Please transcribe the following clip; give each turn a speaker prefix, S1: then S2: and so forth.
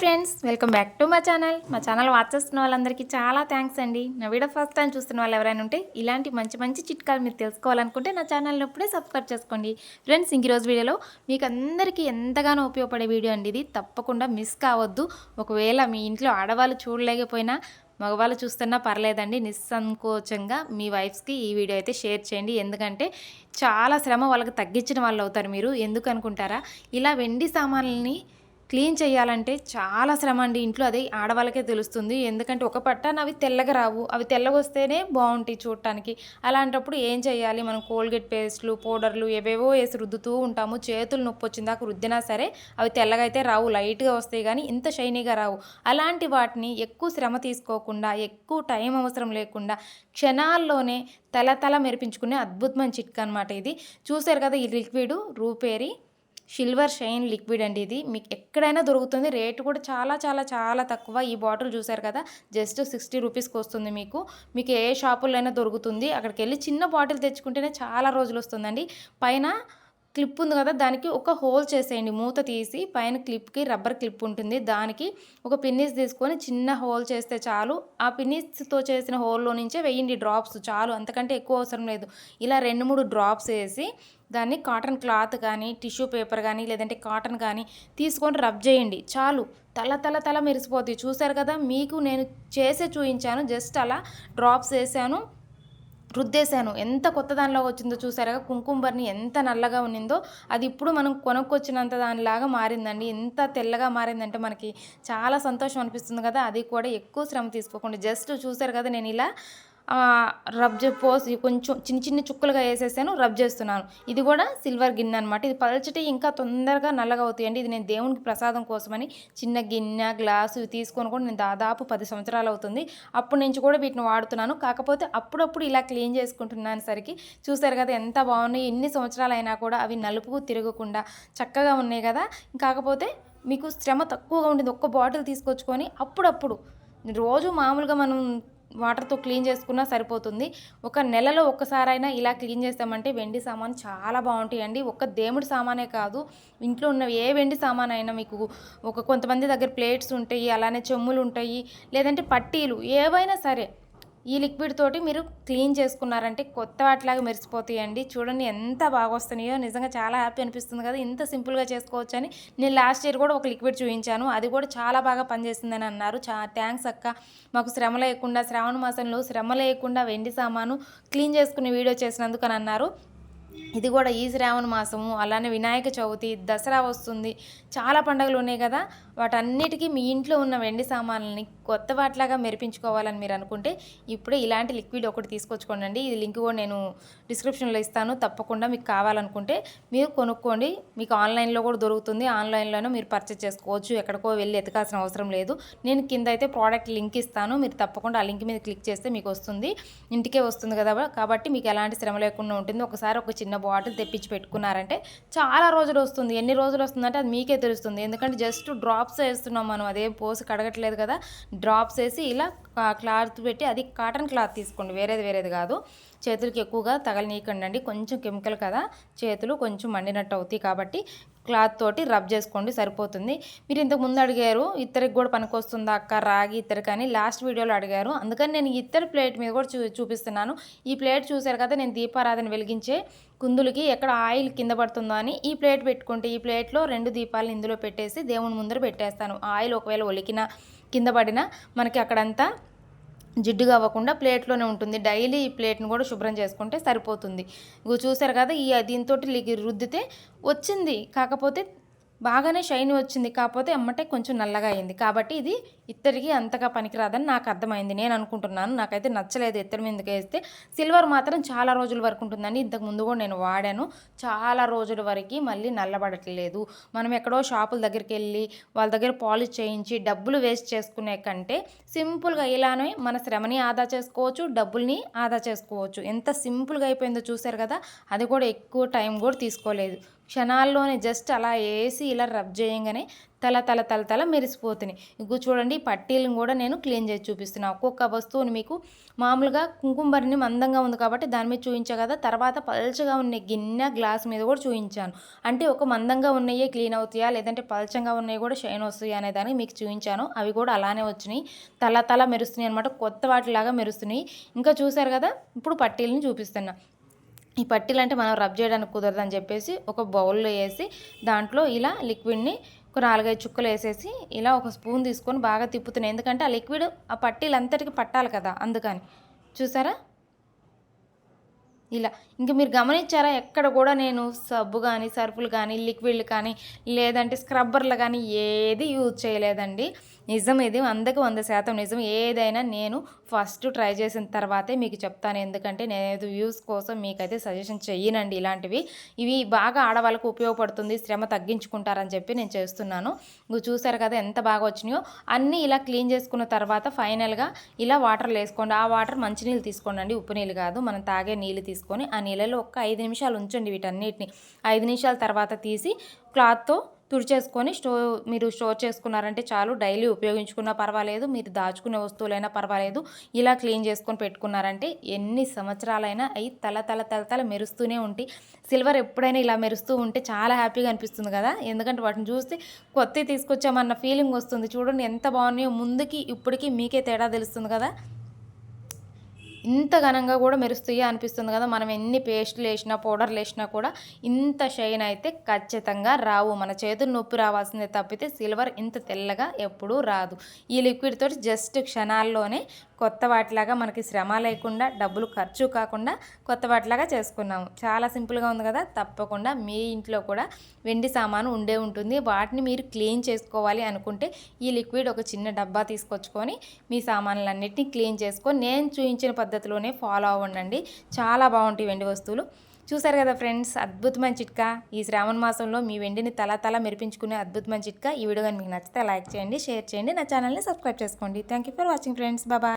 S1: Friends welcome back to మా channel. మా channel watch చేస్తున్న వాళ్ళందరికీ చాలా థ్యాంక్స్ అండి. నా వీడియో ఫస్ట్ టైం చూస్తున్న వాళ్ళు ఎవరైనా ఉంటే ఇలాంటి మంచి మంచి చిట్కాలు మీరు తెలుసుకోవాలనుకుంటే నా ఛానల్ని ఇప్పుడే సబ్స్క్రైబ్ చేసుకోండి. ఫ్రెండ్స్ ఇంక రోజు వీడియోలో మీకు అందరికీ ఎంతగానో ఉపయోగపడే వీడియో అండి ఇది. తప్పకుండా మిస్ కావద్దు. ఒకవేళ మీ ఇంట్లో ఆడవాళ్ళు చూడలేకపోయినా మగవాళ్ళు చూస్తున్నా పర్లేదండి. నిస్సంకోచంగా మీ వైఫ్స్కి ఈ వీడియో అయితే షేర్ చేయండి. ఎందుకంటే చాలా శ్రమ వాళ్ళకి తగ్గించిన వాళ్ళు అవుతారు మీరు. ఎందుకు అనుకుంటారా? ఇలా వెండి సామాన్లని క్లీన్ చేయాలంటే చాలా శ్రమ అండి. ఇంట్లో అది ఆడవాళ్ళకే తెలుస్తుంది. ఎందుకంటే ఒక పట్టాన అవి తెల్లగా రావు. అవి తెల్లగా వస్తేనే బాగుంటాయి చూడటానికి. అలాంటప్పుడు ఏం చేయాలి? మనం కోల్గేట్ పేస్ట్లు పౌడర్లు ఏవేవో వేసి రుద్దుతూ ఉంటాము. చేతులు నొప్పి వచ్చిందాక రుద్దినా సరే అవి తెల్లగా అయితే రావు. లైట్గా వస్తాయి కానీ ఇంత షైనీగా రావు. అలాంటి వాటిని ఎక్కువ శ్రమ తీసుకోకుండా ఎక్కువ టైం అవసరం లేకుండా క్షణాల్లోనే తల తల మెరిపించుకునే అద్భుతమైన చిట్కా అనమాట ఇది. చూసారు కదా ఈ లిక్విడ్ రూపేరి? సిల్వర్ షైన్ లిక్విడ్ అండి ఇది. మీకు ఎక్కడైనా దొరుకుతుంది. రేటు కూడా చాలా చాలా చాలా తక్కువ. ఈ బాటిల్ చూసారు కదా జస్ట్ సిక్స్టీ రూపీస్కి వస్తుంది మీకు. మీకు ఏ షాపులైనా దొరుకుతుంది. అక్కడికి వెళ్ళి చిన్న బాటిల్ తెచ్చుకుంటేనే చాలా రోజులు వస్తుందండి. పైన క్లిప్ ఉంది కదా దానికి ఒక హోల్ చేసేయండి. మూత తీసి పైన క్లిప్కి రబ్బర్ క్లిప్ ఉంటుంది. దానికి ఒక పిన్నిస్ తీసుకొని చిన్న హోల్ చేస్తే చాలు. ఆ పిన్నిస్తో చేసిన హోల్లో నుంచే వెయ్యండి డ్రాప్స్. చాలు అంతకంటే ఎక్కువ అవసరం లేదు. ఇలా రెండు మూడు డ్రాప్స్ వేసి దాన్ని కాటన్ క్లాత్ కానీ టిష్యూ పేపర్ కానీ లేదంటే కాటన్ కానీ తీసుకొని రబ్ చేయండి. చాలు. తల తల తల మెరిసిపోతాయి చూసారు కదా? మీకు నేను చేసే చూపించాను జస్ట్ అలా డ్రాప్స్ వేసాను రుద్దేశాను. ఎంత కొత్త దానిలో వచ్చిందో చూసారా కుంకుంబర్ని ఎంత నల్లగా ఉన్నిందో అది ఇప్పుడు మనం కొనుక్కొచ్చినంత దానిలాగా మారిందండి. ఎంత తెల్లగా మారిందంటే మనకి చాలా సంతోషం అనిపిస్తుంది కదా? అది కూడా ఎక్కువ శ్రమ తీసుకోకుండా. జస్ట్ చూసారు కదా? నేను ఇలా రబ్ పోసి కొంచెం చిన్న చిన్న చుక్కలుగా వేసేసాను రబ్ చేస్తున్నాను. ఇది కూడా సిల్వర్ గిన్నె అనమాట ఇది పలచటి ఇంకా తొందరగా నల్లగా అవుతాయండి ఇది నేను దేవునికి ప్రసాదం కోసమని చిన్న గిన్నె గ్లాసు తీసుకొని కూడా నేను దాదాపు పది సంవత్సరాలు అవుతుంది. అప్పటి నుంచి కూడా వీటిని వాడుతున్నాను. కాకపోతే అప్పుడప్పుడు ఇలా క్లీన్ చేసుకుంటున్నాను సరికి. చూసారు కదా ఎంత బాగున్నాయి. ఎన్ని సంవత్సరాలు అయినా కూడా అవి నలుపు తిరగకుండా చక్కగా ఉన్నాయి కదా. కాకపోతే మీకు శ్రమ తక్కువగా ఉంటుంది ఒక్క బాటిల్ తీసుకొచ్చుకొని అప్పుడప్పుడు రోజు మామూలుగా మనం వాటర్తో క్లీన్ చేసుకున్నా సరిపోతుంది. ఒక నెలలో ఒక్కసారైనా ఇలా క్లీన్ చేస్తామంటే వెండి సామాన్ చాలా బాగుంటాయండి. ఒక్క దేవుడి సామానే కాదు ఇంట్లో ఉన్న ఏ వెండి సామాన్ అయినా మీకు ఒక కొంతమంది దగ్గర ప్లేట్స్ ఉంటాయి అలానే చెమ్ములు ఉంటాయి లేదంటే పట్టీలు ఏవైనా సరే ఈ లిక్విడ్ తోటి మీరు క్లీన్ చేసుకున్నారంటే కొత్త వాటిలాగా మెరిసిపోతాయండి. చూడండి ఎంత బాగా వస్తున్నాయో నిజంగా చాలా హ్యాపీ అనిపిస్తుంది కదా. ఇంత సింపుల్గా చేసుకోవచ్చు అని నేను లాస్ట్ ఇయర్ కూడా ఒక లిక్విడ్ చూపించాను అది కూడా చాలా బాగా పనిచేస్తుందని అన్నారు. చా థ్యాంక్స్ అక్క. మాకు శ్రమ లేకుండా శ్రావణ మాసంలో శ్రమ లేకుండా వెండి సామాను క్లీన్ చేసుకునే వీడియో చేసినందుకు అని అన్నారు. ఇది కూడా ఈ శ్రావణ మాసము అలానే వినాయక చవితి దసరా వస్తుంది. చాలా పండుగలు ఉన్నాయి కదా. వాటన్నిటికీ మీ ఇంట్లో ఉన్న వెండి సామాన్లని కొత్త వాటిలాగా మెరిపించుకోవాలని మీరు అనుకుంటే ఇప్పుడే ఇలాంటి లిక్విడ్ ఒకటి తీసుకొచ్చుకోండి ఇది లింక్ కూడా నేను డిస్క్రిప్షన్లో ఇస్తాను. తప్పకుండా మీకు కావాలనుకుంటే మీరు కొనుక్కోండి. మీకు ఆన్లైన్లో కూడా దొరుకుతుంది. ఆన్లైన్లోనే మీరు పర్చేస్ చేసుకోవచ్చు. ఎక్కడికో వెళ్ళి ఎతకాల్సిన అవసరం లేదు. నేను కింద అయితే ప్రోడక్ట్ లింక్ ఇస్తాను. మీరు తప్పకుండా ఆ లింక్ మీద క్లిక్ చేస్తే మీకు వస్తుంది. ఇంటికే వస్తుంది కదా. కాబట్టి మీకు ఎలాంటి శ్రమ లేకుండా ఉంటుంది. ఒకసారి ఒక చిన్న చిన్న బాటిల్ తెప్పించి పెట్టుకున్నారంటే చాలా రోజులు వస్తుంది. ఎన్ని రోజులు వస్తుందంటే అది మీకే తెలుస్తుంది. ఎందుకంటే జస్ట్ డ్రాప్స్ వేస్తున్నాం మనం. అదేం పోసి కడగట్లేదు కదా. డ్రాప్స్ వేసి ఇలా క్లాత్ పెట్టి అది కాటన్ క్లాత్ తీసుకోండి. వేరేది వేరేది కాదు. చేతులకి ఎక్కువగా తగలనీయకండి కొంచెం కెమికల్ కదా. చేతులు కొంచెం మండినట్టు అవుతాయి కాబట్టి క్లాత్ తోటి రబ్ చేసుకోండి. సరిపోతుంది. మీరు ఇంతకు ముందు అడిగారు ఇద్దరికి కూడా పనికొస్తుందా అక్క? రాగి ఇద్దరు కానీ లాస్ట్ వీడియోలో అడిగారు. అందుకని నేను ఇద్దరు ప్లేట్ మీద కూడా చూ చూపిస్తున్నాను. ఈ ప్లేట్ చూశారు కదా నేను దీపారాధన వెలిగించే కుందులకి ఎక్కడ ఆయిల్ కింద పడుతుందో అని ఈ ప్లేట్ పెట్టుకుంటే ఈ ప్లేట్లో రెండు దీపాలను ఇందులో పెట్టేసి దేవుని ముందర పెట్టేస్తాను. ఆయిల్ ఒకవేళ ఒలికినా కింద పడినా మనకి అక్కడంతా జిడ్డుగా అవ్వకుండా ప్లేట్లోనే ఉంటుంది. డైలీ ఈ ప్లేట్ని కూడా శుభ్రం చేసుకుంటే సరిపోతుంది. చూసారు కదా ఈ దీంతో రుద్దితే వచ్చింది. కాకపోతే బాగానే షైన్ వచ్చింది. కాకపోతే అమ్మటే కొంచెం నల్లగా అయింది. కాబట్టి ఇది ఇత్తడికి అంతగా పనికిరాదని నాకు అర్థమైంది. నేను అనుకుంటున్నాను. నాకైతే నచ్చలేదు ఇత్తడి మీదకి వేస్తే. సిల్వర్ మాత్రం చాలా రోజుల వరకు ఉంటుందని ఇంతకు ముందు కూడా నేను వాడాను. చాలా రోజుల వరకు మళ్ళీ నల్లబడట్లేదు. మనం ఎక్కడో షాపుల దగ్గరికి వెళ్ళి వాళ్ళ దగ్గర పాలిష్ చేయించి డబ్బులు వేస్ట్ చేసుకునే కంటే సింపుల్గా ఇలానే మన శ్రమని ఆదా చేసుకోవచ్చు డబ్బుల్ని ఆదా చేసుకోవచ్చు. ఎంత సింపుల్గా అయిపోయిందో చూశారు కదా? అది కూడా ఎక్కువ టైం కూడా తీసుకోలేదు. క్షణాల్లోనే జస్ట్ అలా వేసి ఇలా రబ్ చేయంగానే తల తల తల తల మెరిసిపోతున్నాయి. ఇంకో చూడండి పట్టీలను కూడా నేను క్లీన్ చేసి చూపిస్తున్నాను ఒక్కొక్క వస్తువుని మీకు మామూలుగా కుంకుమరిని మందంగా ఉంది కాబట్టి దాని మీద చూపించా కదా తర్వాత పల్చగా ఉన్న గిన్నె గ్లాస్ మీద కూడా చూపించాను అంటే ఒక మందంగా ఉన్నాయే క్లీన్ అవుతాయా లేదంటే పల్చంగా ఉన్నాయి కూడా షైన్ వస్తాయా అనే దానికి మీకు చూపించాను అవి కూడా అలానే వచ్చినాయి. తల తల మెరుస్తున్నాయి అనమాట కొత్త వాటిలాగా మెరుస్తున్నాయి. ఇంకా చూసారు కదా ఇప్పుడు పట్టీలను చూపిస్తున్నా. ఈ పట్టీలు అంటే మనం రబ్ చేయడానికి కుదరదని చెప్పేసి ఒక బౌల్లో వేసి దాంట్లో ఇలా లిక్విడ్ని ఒక నాలుగైదు చుక్కలు వేసేసి ఇలా ఒక స్పూన్ తీసుకొని బాగా తిప్పుతున్నాయి. ఎందుకంటే ఆ లిక్విడ్ ఆ పట్టీలు అంతటికి పట్టాలి కదా అందుకని. చూసారా? ఇలా. ఇంకా మీరు గమనించారా? ఎక్కడ కూడా నేను సబ్బు కానీ సర్ఫులు కానీ లిక్విడ్లు కానీ లేదంటే స్క్రబ్బర్లు కానీ ఏది యూజ్ చేయలేదండి. నిజం ఇది వందకు వంద శాతం నిజం. ఏదైనా నేను ఫస్ట్ ట్రై చేసిన తర్వాతే మీకు చెప్తాను. ఎందుకంటే నేను వ్యూస్ కోసం మీకైతే సజెషన్ చెయ్యనండి ఇలాంటివి. ఇవి బాగా ఆడవాళ్ళకు ఉపయోగపడుతుంది శ్రమ తగ్గించుకుంటారని చెప్పి నేను చేస్తున్నాను. నువ్వు చూసారు కదా ఎంత బాగా వచ్చినాయో. అన్నీ ఇలా క్లీన్ చేసుకున్న తర్వాత ఫైనల్గా ఇలా వాటర్లు వేసుకోండి. ఆ వాటర్ మంచినీళ్ళు తీసుకోండి అండి ఉప్పు నీళ్ళు కాదు మనం తాగే నీళ్ళు తీసుకొని ఆ నీళ్ళలో ఒక్క ఐదు నిమిషాలు ఉంచండి వీటన్నిటిని. ఐదు నిమిషాల తర్వాత తీసి క్లాత్తో తుడిచేసుకొని స్టోర్ మీరు స్టోర్ చేసుకున్నారంటే చాలు. డైలీ ఉపయోగించుకున్నా పర్వాలేదు. మీరు దాచుకునే వస్తువులైనా పర్వాలేదు. ఇలా క్లీన్ చేసుకొని పెట్టుకున్నారంటే ఎన్ని సంవత్సరాలైనా అవి తల తల తల తల మెరుస్తూనే ఉంటాయి సిల్వర్ ఎప్పుడైనా ఇలా మెరుస్తూ ఉంటే చాలా హ్యాపీగా అనిపిస్తుంది కదా. ఎందుకంటే వాటిని చూస్తే కొత్త తీసుకొచ్చామన్న ఫీలింగ్ వస్తుంది. చూడండి ఎంత బాగున్నాయో. ముందుకి ఇప్పటికీ మీకే తేడా తెలుస్తుంది కదా. ఇంత ఘనంగా కూడా మెరుస్తాయి అనిపిస్తుంది కదా. మనం ఎన్ని పేస్ట్లు వేసినా పౌడర్లు వేసినా కూడా ఇంత షైన్ అయితే ఖచ్చితంగా రావు. మన చేతులు నొప్పి రావాల్సిందే తప్పితే సిల్వర్ ఇంత తెల్లగా ఎప్పుడూ రాదు. ఈ లిక్విడ్ తోటి జస్ట్ క్షణాల్లోనే కొత్త వాటిలాగా మనకి శ్రమ లేకుండా డబ్బులు ఖర్చు కాకుండా కొత్త వాటిలాగా చేసుకున్నాము. చాలా సింపుల్గా ఉంది కదా. తప్పకుండా మీ ఇంట్లో కూడా వెండి సామాను ఉండే ఉంటుంది. వాటిని మీరు క్లీన్ చేసుకోవాలి అనుకుంటే ఈ లిక్విడ్ ఒక చిన్న డబ్బా తీసుకొచ్చుకొని మీ సామాన్లన్నింటినీ క్లీన్ చేసుకొని నేను చూపించిన పద్ధతిలోనే ఫాలో అవ్వండి చాలా బాగుంటాయి వెండి వస్తువులు. చూసారు కదా ఫ్రెండ్స్ అద్భుతమైన చిట్కా. ఈ శ్రావణ మాసంలో మీ వెండిని తల తల మెరిపించుకునే అద్భుతమైన చిట్కా. ఈ వీడియో కానీ మీకు నచ్చితే లైక్ చేయండి షేర్ చేయండి. నా ఛానల్ని సబ్స్క్రైబ్ చేసుకోండి. Thank you for watching friends Baba